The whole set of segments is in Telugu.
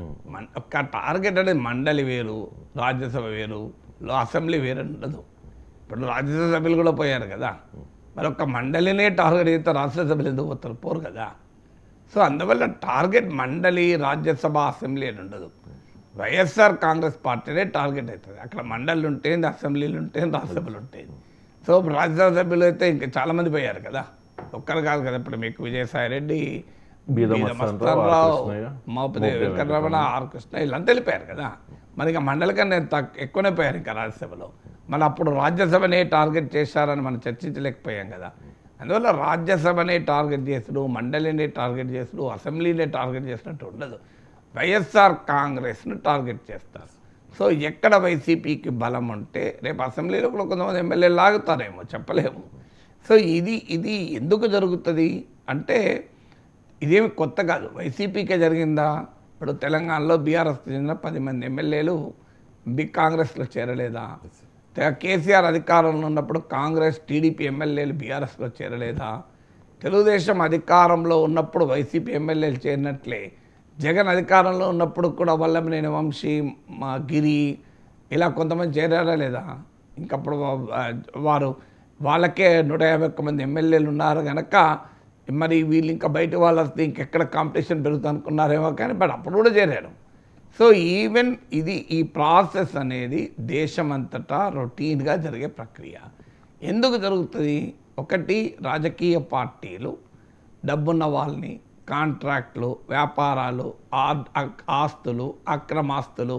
మన్- టార్గెట్ అనేది మండలి వేరు రాజ్యసభ వేరు అసెంబ్లీ వేరు ఉండదు. ఇప్పుడు రాజ్యసభ సభ్యులు కూడా పోయారు కదా. మరి ఒక మండలినే టార్గెట్ చేస్తే రాష్ట్రసభ్యులు ఎందుకు పోతారు? పోరు కదా. సో అందువల్ల టార్గెట్ మండలి రాజ్యసభ అసెంబ్లీ అని ఉండదు. వైఎస్ఆర్ కాంగ్రెస్ పార్టీనే టార్గెట్ అవుతుంది. అక్కడ మండలి ఉంటే అసెంబ్లీలు ఉంటే రాజ్యసభలు ఉంటాయి సో రాజ్యసభ సభ్యులు అయితే ఇంకా చాలామంది పోయారు కదా. ఒక్కరు కాదు కదా. ఇప్పుడు మీకు విజయసాయి రెడ్డి మోపదేవి మోపదేవి వెంకటరమణ ఆర్ కృష్ణ వీళ్ళంతా వెళ్ళిపోయారు కదా. మరి ఇక మండలి కన్నా ఎక్కువనే పోయారు ఇంకా రాజ్యసభలో. మళ్ళీ అప్పుడు రాజ్యసభనే టార్గెట్ చేశారని మనం చర్చించలేకపోయాం కదా. అందువల్ల రాజ్యసభనే టార్గెట్ చేసుడు మండలిని టార్గెట్ చేసుడు అసెంబ్లీనే టార్గెట్ చేసినట్టు ఉండదు. వైఎస్ఆర్ కాంగ్రెస్ను టార్గెట్ చేస్తారు. సో ఎక్కడ వైసీపీకి బలం ఉంటే రేపు అసెంబ్లీలో కూడా కొంతమంది ఎమ్మెల్యేలు లాగుతారేమో చెప్పలేము. సో ఇది ఇది ఎందుకు జరుగుతుంది అంటే ఇదేమి కొత్త కాదు. వైసీపీకే జరిగిందా? ఇప్పుడు తెలంగాణలో బీఆర్ఎస్ చెందిన పది మంది ఎమ్మెల్యేలు బిగ్ కాంగ్రెస్లో చేరలేదా? కేసీఆర్ అధికారంలో ఉన్నప్పుడు కాంగ్రెస్ టీడీపీ ఎమ్మెల్యేలు బీఆర్ఎస్లో చేరలేదా? తెలుగుదేశం అధికారంలో ఉన్నప్పుడు వైసీపీ ఎమ్మెల్యేలు చేరినట్లే. జగన్ అధికారంలో ఉన్నప్పుడు కూడా వల్లభనేని వంశీ మా గిరి ఇలా కొంతమంది చేరారా లేదా? ఇంకప్పుడు వారు వాళ్ళకే నూట యాభై ఒక్క మంది ఎమ్మెల్యేలు ఉన్నారు కనుక మరి వీళ్ళు ఇంకా బయట వాళ్ళు వస్తే ఇంకెక్కడ కాంపిటీషన్ పెరుగుతుంది అనుకున్నారేమో కానీ బట్ అప్పుడు కూడా చేరారు. సో ఈవెన్ ఇది ఈ ప్రాసెస్ అనేది దేశమంతటా రొటీన్గా జరిగే ప్రక్రియ. ఎందుకు జరుగుతుంది? ఒకటి రాజకీయ పార్టీలు డబ్బున్న వాళ్ళని కాంట్రాక్ట్లు వ్యాపారాలు ఆస్తులు అక్రమాస్తులు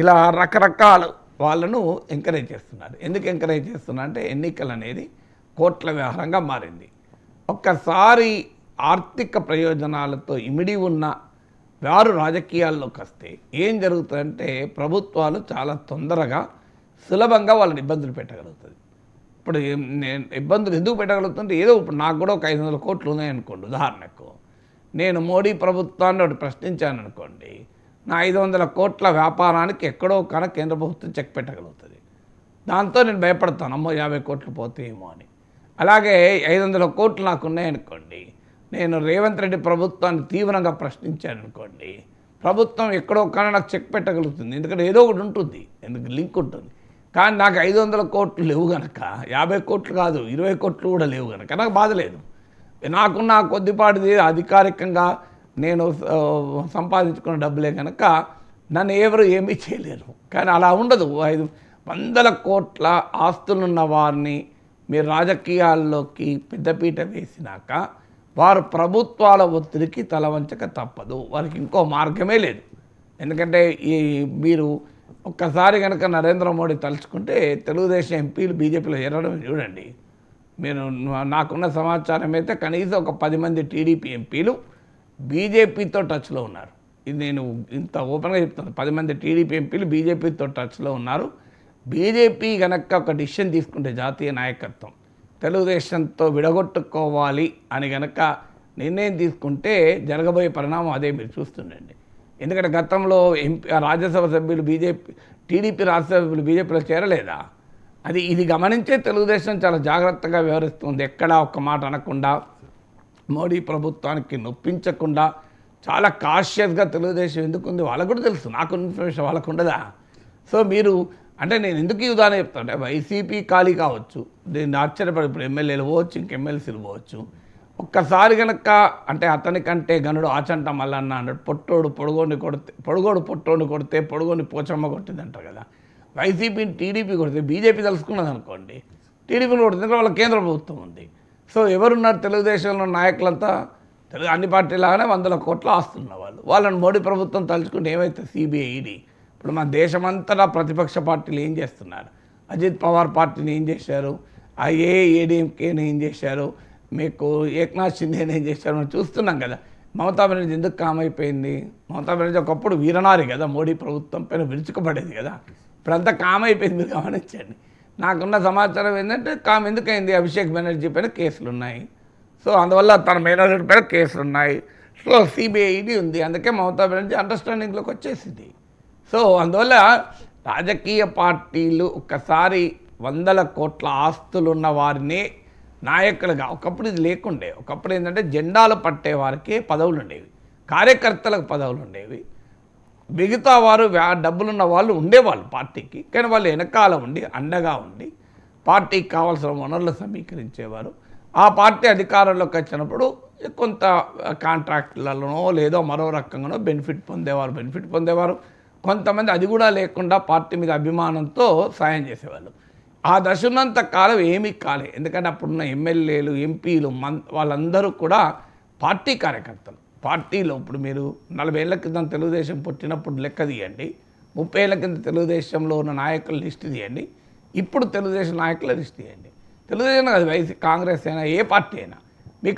ఇలా రకరకాల వాళ్ళను ఎంకరేజ్ చేస్తున్నారు. ఎందుకు ఎంకరేజ్ చేస్తున్నారు అంటే ఎన్నికలు అనేది కోట్ల వ్యవహారంగా మారింది. ఒక్కసారి ఆర్థిక ప్రయోజనాలతో ఇమిడి ఉన్న వారు రాజకీయాల్లోకి వస్తే ఏం జరుగుతుందంటే ప్రభుత్వాలు చాలా తొందరగా సులభంగా వాళ్ళని ఇబ్బందులు పెట్టగలుగుతుంది ఇప్పుడు నేను ఇబ్బందులు ఎందుకు పెట్టగలుగుతుంటే ఏదో ఇప్పుడు నాకు కూడా ఒక ఐదు వందల కోట్లు ఉన్నాయనుకోండి ఉదాహరణకు. నేను మోడీ ప్రభుత్వాన్ని ఒకటి ప్రశ్నించాను అనుకోండి నా ఐదు వందల కోట్ల వ్యాపారానికి ఎక్కడో కన కేంద్ర ప్రభుత్వం చెక్ పెట్టగలుగుతుంది. దాంతో నేను భయపడతాను అమ్మో యాభై కోట్లు పోతాయేమో అని. అలాగే ఐదు వందల కోట్లు నాకు ఉన్నాయనుకోండి నేను రేవంత్ రెడ్డి ప్రభుత్వాన్ని తీవ్రంగా ప్రశ్నించాను అనుకోండి ప్రభుత్వం ఎక్కడో కానీ నాకు చెక్ పెట్టగలుగుతుంది. ఎందుకంటే ఏదో ఒకటి ఉంటుంది ఎందుకు లింక్ ఉంటుంది. కానీ నాకు ఐదు వందల కోట్లు లేవు గనక యాభై కోట్లు కాదు ఇరవై కోట్లు కూడా లేవు గనక నాకు బాధ లేదు. నాకున్న కొద్దిపాటిది అధికారికంగా నేను సంపాదించుకున్న డబ్బులే కనుక నన్ను ఎవరు ఏమీ చేయలేరు. కానీ అలా ఉండదు. ఐదు వందల కోట్ల ఆస్తులున్న వారిని మీరు రాజకీయాల్లోకి పెద్దపీట వేసినాక వారు ప్రభుత్వాల ఒత్తిడికి తల వంచక తప్పదు. వారికి ఇంకో మార్గమే లేదు. ఎందుకంటే ఈ మీరు ఒక్కసారి కనుక నరేంద్ర మోడీ తలుచుకుంటే తెలుగుదేశం ఎంపీలు బీజేపీలో చేరడం చూడండి. మీరు నాకున్న సమాచారం అయితే కనీసం ఒక పది మంది టీడీపీ ఎంపీలు బీజేపీతో టచ్లో ఉన్నారు. ఇది నేను ఇంత ఓపెన్గా చెప్తాను పది మంది టీడీపీ ఎంపీలు బీజేపీతో టచ్లో ఉన్నారు. బీజేపీ కనుక ఒక డిసిషన్ తీసుకుంటే జాతీయ నాయకత్వం తెలుగుదేశంతో విడగొట్టుకోవాలి అని గనక నిర్ణయం తీసుకుంటే జరగబోయే పరిణామం అదే మీరు చూస్తుండండి. ఎందుకంటే గతంలో ఎంపీ రాజ్యసభ సభ్యులు బీజేపీ టీడీపీ రాజ్యసభ సభ్యులు బీజేపీలో చేరలేదా? అది ఇది గమనించే తెలుగుదేశం చాలా జాగ్రత్తగా వ్యవహరిస్తుంది. ఎక్కడా ఒక్క మాట అనకుండా మోడీ ప్రభుత్వానికి నొప్పించకుండా చాలా కాషియస్గా తెలుగుదేశం ఎందుకుంది? వాళ్ళకు కూడా తెలుసు. నాకు ఇన్ఫర్మేషన్ వాళ్ళకు ఉండదా? సో మీరు అంటే నేను ఎందుకు ఈ ఉదాహరణ చెప్తాను అంటే వైసీపీ ఖాళీ కావచ్చు దీన్ని ఆశ్చర్యపడి ఇప్పుడు ఎమ్మెల్యేలు పోవచ్చు ఇంక ఎమ్మెల్సీలు పోవచ్చు. ఒక్కసారి కనుక అంటే అతని కంటే గనుడు ఆచంట మల్లన్న అన్నాడు పొట్టోడు పొడుగోని కొడితే పొడుగోడు పొట్టోని కొడితే పొడుగోని పోచమ్మ కొట్టింది అంటారు కదా. వైసీపీని టీడీపీ కొడితే బీజేపీ తెలుసుకున్నది అనుకోండి టీడీపీని కొడుతుంది వాళ్ళ కేంద్ర ప్రభుత్వం ఉంది? సో ఎవరున్నారు తెలుగుదేశంలో నాయకులంతా? తెలుగు అన్ని పార్టీలాగానే వందల కోట్ల ఆస్తున్న వాళ్ళు. వాళ్ళని మోడీ ప్రభుత్వం తలుచుకుంటే ఏమైతే సిబిఐడి ఇప్పుడు మన దేశమంతటా ప్రతిపక్ష పార్టీలు ఏం చేస్తున్నారు? అజిత్ పవార్ పార్టీని ఏం చేశారు? ఆ ఏ ఏడీఎంకేని ఏం చేశారు? మీకు ఏక్నాథ్ షిందేని ఏం చేశారు? మనం చూస్తున్నాం కదా. మమతా బెనర్జీ ఎందుకు కామైపోయింది? మమతా బెనర్జీ ఒకప్పుడు వీరనారి కదా. మోడీ ప్రభుత్వం పైన విరుచుకుపడేది కదా. ఇప్పుడంతా కామ్ అయిపోయింది మీరు గమనించండి. నాకున్న సమాచారం ఏంటంటే కామ్ ఎందుకైంది? అభిషేక్ బెనర్జీ పైన కేసులు ఉన్నాయి సో అందువల్ల తన మేనేజర్ పైన కేసులు ఉన్నాయి సో సిబిఐడి ఉంది. అందుకే మమతా బెనర్జీ అండర్స్టాండింగ్లోకి వచ్చేసింది. సో అందువల్ల రాజకీయ పార్టీలు ఒక్కసారి వందల కోట్ల ఆస్తులున్న వారిని వారినే నాయకులుగా ఒకప్పుడు ఇది లేకుండే. ఒకప్పుడు ఏంటంటే జెండాలు పట్టేవారికే పదవులు ఉండేవి కార్యకర్తలకు పదవులు ఉండేవి మిగతా వారు డబ్బులున్న వాళ్ళు ఉండేవాళ్ళు పార్టీకి. కానీ వాళ్ళు వెనకాల ఉండి అండగా ఉండి పార్టీకి కావాల్సిన వనరులు సమీకరించేవారు. ఆ పార్టీ అధికారంలోకి వచ్చినప్పుడు కొంత కాంట్రాక్టులలోనో లేదో మరో రకంగానో బెనిఫిట్ పొందేవారు బెనిఫిట్ పొందేవారు. కొంతమంది అది కూడా లేకుండా పార్టీ మీద అభిమానంతో సాయం చేసేవాళ్ళు. ఆ దశ ఉన్నంత కాలం ఏమీ కాలే. ఎందుకంటే అప్పుడున్న ఎమ్మెల్యేలు ఎంపీలు మన్ వాళ్ళందరూ కూడా పార్టీ కార్యకర్తలు. పార్టీలో ఇప్పుడు మీరు నలభై ఏళ్ళ క్రితం తెలుగుదేశం పుట్టినప్పుడు లెక్క తీయండి. ముప్పై ఏళ్ళ కింద తెలుగుదేశంలో ఉన్న నాయకుల లిస్ట్ తీయండి. ఇప్పుడు తెలుగుదేశం నాయకుల లిస్ట్ తీయండి. తెలుగుదేశం కాదు వైసీ కాంగ్రెస్ అయినా ఏ పార్టీ అయినా.